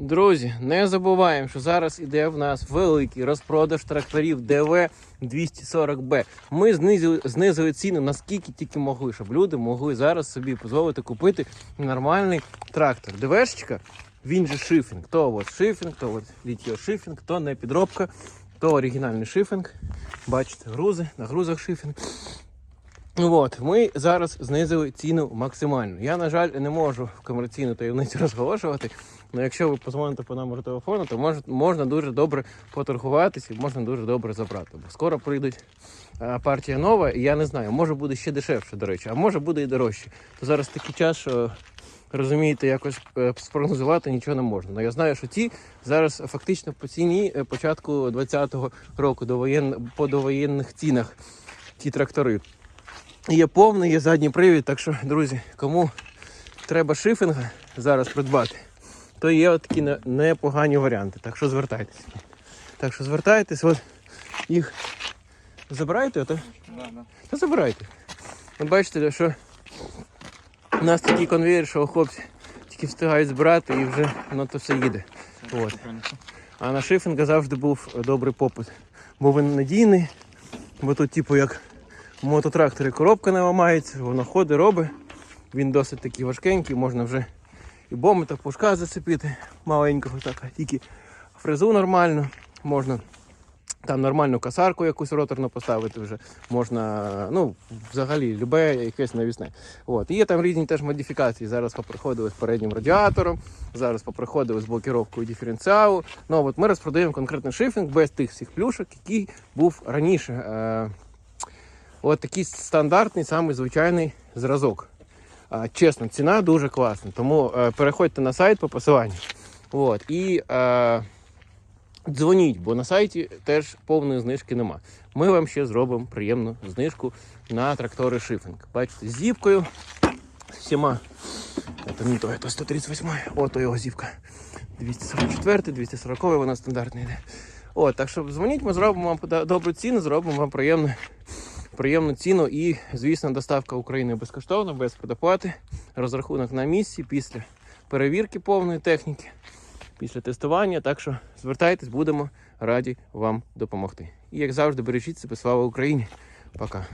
Друзі, не забуваємо, що зараз іде в нас великий розпродаж тракторів ДВ 240Б. Ми знизили, знизили ціни наскільки тільки могли, щоб люди могли зараз собі дозволити купити нормальний трактор. ДВшечка, він же шифінг. То от шифінг, то от літьо шифінг, то не підробка, то оригінальний шифінг. Бачите, грузи, на грузах шифінг. От, ми зараз знизили ціну максимально. Я, на жаль, не можу в комерційну таємницю розголошувати. Але якщо ви позвоните по номеру телефону, то мож, можна дуже добре поторгуватися і можна дуже добре забрати. Бо скоро прийдуть партія нова, і я не знаю, може буде ще дешевше, до речі, а може буде і дорожче. То зараз такий час, що розумієте, якось е, спрогнозувати нічого не можна. Але я знаю, що ті зараз фактично по ціні е, початку 20-го року довоєн... по довоєнних цінах ті трактори. Є повний, є задній привід, так що, друзі, кому треба шифінга зараз придбати, то є такі непогані варіанти. Так що звертайтеся. Так що звертайтесь, от їх забирайте, то та забирайте. От бачите, що у нас такий конвейер, що хлопці тільки встигають збирати і вже воно то все їде. От. А на шифінга завжди був добрий попит. Бо він надійний, бо тут, типу, як в мототракторі коробка не ламається, воно ходить, робить. Він досить такий важкенький, можна вже і боми та пушка зацепити маленького, так, тільки фрезу нормально, можна там нормальну касарку якусь роторну поставити вже. Можна, ну, взагалі, любе якесь навісне. От. І є там різні теж модифікації. Зараз поприходили з переднім радіатором, зараз поприходили з блокіровкою диференціалу. Ну, от ми розпродаємо конкретний шифінг без тих всіх плюшок, який був раніше. Е- От такий стандартний, самий звичайний зразок. Чесно, ціна дуже класна. Тому е, переходьте на сайт по посиланню. От, і е, дзвоніть, бо на сайті теж повної знижки нема. Ми вам ще зробимо приємну знижку на трактори шифінг. Бачите, з зіпкою, всіма. Це не то, це 138. Ото його зіпка. 244, 240, вона стандартна йде. От, так що дзвоніть, ми зробимо вам добру ціну, зробимо вам приємну, приємну ціну і, звісно, доставка України безкоштовна, без предоплати. Розрахунок на місці після перевірки повної техніки, після тестування. Так що звертайтесь, будемо раді вам допомогти. І як завжди, бережіть себе, слава Україні. Пока.